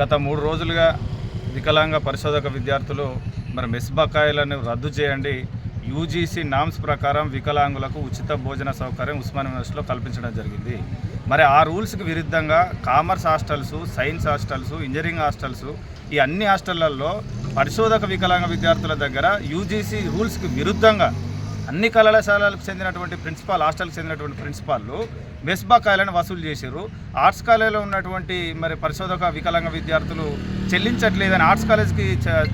గత మూడు రోజులుగా వికలాంగ పరిశోధక విద్యార్థులు మరి మెస్ బకాయిలను రద్దు చేయండి. యూజీసీ నామ్స్ ప్రకారం వికలాంగులకు ఉచిత భోజన సౌకర్యం ఉస్మాన్ యూనివర్సిటీలో కల్పించడం జరిగింది. మరి ఆ రూల్స్కి విరుద్ధంగా commerce hostels science hostels engineering hostels ఈ అన్ని హాస్టళ్ళలో పరిశోధక వికలాంగ విద్యార్థుల దగ్గర యూజీసీ రూల్స్కి విరుద్ధంగా అన్ని కళాశాలలకు చెందినటువంటి ప్రిన్సిపాల్ హాస్టల్కి చెందినటువంటి ప్రిన్సిపాల్లు మెస్ కాయలను వసూలు చేశారు. ఆర్ట్స్ కాలేజీలో ఉన్నటువంటి మరి పరిశోధక వికలాంగ విద్యార్థులు చెల్లించట్లేదని ఆర్ట్స్ కాలేజ్కి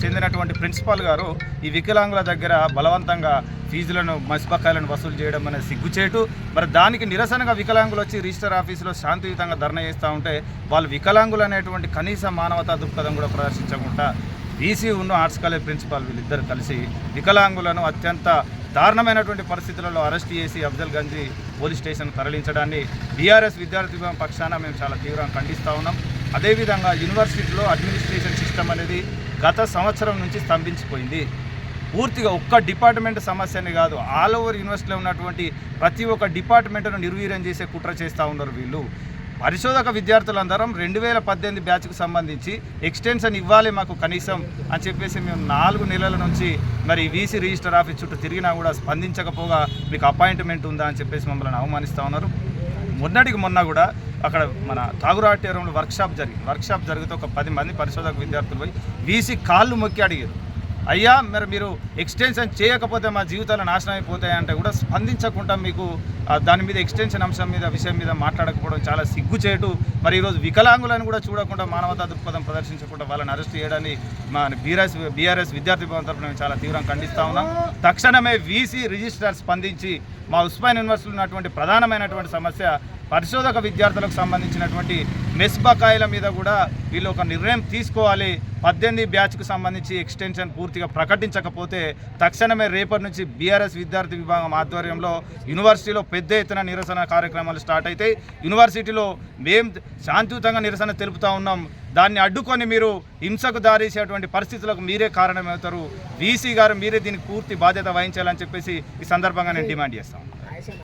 చెందినటువంటి ప్రిన్సిపాల్ గారు ఈ వికలాంగుల దగ్గర బలవంతంగా ఫీజులను మెస్బకాయలను వసూలు చేయడం అనేది సిగ్గుచేటు. మరి దానికి నిరసనగా వికలాంగులు వచ్చి రిజిస్టర్ ఆఫీసులో శాంతియుతంగా ధర్నా చేస్తూ ఉంటే వాళ్ళు వికలాంగులు అనేటువంటి కనీస మానవతా దృక్పథం కూడా ప్రదర్శించకుండా బీసీ ఉన్న ఆర్ట్స్ కాలేజ్ ప్రిన్సిపాల్ వీళ్ళిద్దరు కలిసి వికలాంగులను అత్యంత దారుణమైనటువంటి పరిస్థితులలో అరెస్ట్ చేసి అఫ్జల్ గంజి పోలీస్ స్టేషన్ తరలించడాన్ని బీఆర్ఎస్ విద్యార్థి విభాగం పక్షాన మేము చాలా తీవ్రంగా ఖండిస్తూ ఉన్నాం. అదేవిధంగా యూనివర్సిటీలో అడ్మినిస్ట్రేషన్ సిస్టమ్ అనేది గత సంవత్సరం నుంచి స్తంభించిపోయింది. పూర్తిగా ఒక్క డిపార్ట్మెంట్ సమస్యనే కాదు ఆల్ ఓవర్ యూనివర్సిటీలో ఉన్నటువంటి ప్రతి ఒక్క డిపార్ట్మెంట్ను నిర్వీర్యం చేసే కుట్ర చేస్తూ ఉన్నారు వీళ్ళు. పరిశోధక విద్యార్థులందరం రెండు వేల పద్దెనిమిది బ్యాచ్కు సంబంధించి ఎక్స్టెన్షన్ ఇవ్వాలి మాకు కనీసం అని చెప్పేసి మేము నాలుగు నెలల నుంచి మరి వీసీ రిజిస్టర్ ఆఫీస్ చుట్టూ తిరిగినా కూడా స్పందించకపోగా మీకు అపాయింట్మెంట్ ఉందా అని చెప్పేసి మమ్మల్ని అవమానిస్తూ ఉన్నారు. మొన్నటికి మొన్న కూడా అక్కడ మన తాగురాటేరంలో వర్క్షాప్ జరిగింది. వర్క్షాప్ జరిగితే ఒక పది మంది పరిశోధక విద్యార్థులు పోయి వీసీ కాళ్ళు మొక్కి అడిగారు. అయ్యా మరి మీరు ఎక్స్టెన్షన్ చేయకపోతే మా జీవితాలు నాశనం అయిపోతాయంటే కూడా స్పందించకుండా మీకు దాని మీద ఎక్స్టెన్షన్ అంశం మీద విషయం మీద మాట్లాడకపోవడం చాలా సిగ్గుచేటు. మరి ఈరోజు వికలాంగులను కూడా చూడకుండా మానవతా దృక్పథం ప్రదర్శించకుండా వాళ్ళని అరెస్ట్ చేయడాన్ని మా బీఆర్ఎస్ బీఆర్ఎస్ విద్యార్థి భవన్ తరఫున మేము చాలా తీవ్రంగా ఖండిస్తా ఉన్నాం. తక్షణమే వీసీ రిజిస్ట్రార్ స్పందించి మా ఉస్మాన్ యూనివర్సిటీలో ఉన్నటువంటి ప్రధానమైనటువంటి సమస్య పరిశోధక విద్యార్థులకు సంబంధించినటువంటి మెస్ బకాయిల మీద కూడా వీళ్ళు ఒక నిర్ణయం తీసుకోవాలి. పద్దెనిమిది బ్యాచ్కు సంబంధించి ఎక్స్టెన్షన్ పూర్తిగా ప్రకటించకపోతే తక్షణమే రేపటి నుంచి బీఆర్ఎస్ విద్యార్థి విభాగం ఆధ్వర్యంలో యూనివర్సిటీలో పెద్ద ఎత్తున నిరసన కార్యక్రమాలు స్టార్ట్ అవుతాయి యూనివర్సిటీలో మేం శాంతియుతంగా నిరసన తెలుపుతూ ఉన్నాం. దాన్ని అడ్డుకొని మీరు హింసకు దారేసేటువంటి పరిస్థితులకు మీరే కారణమవుతారు. వీసీ గారు మీరే దీనికి పూర్తి బాధ్యత వహించాలని చెప్పేసి ఈ సందర్భంగా నేను డిమాండ్ చేస్తాను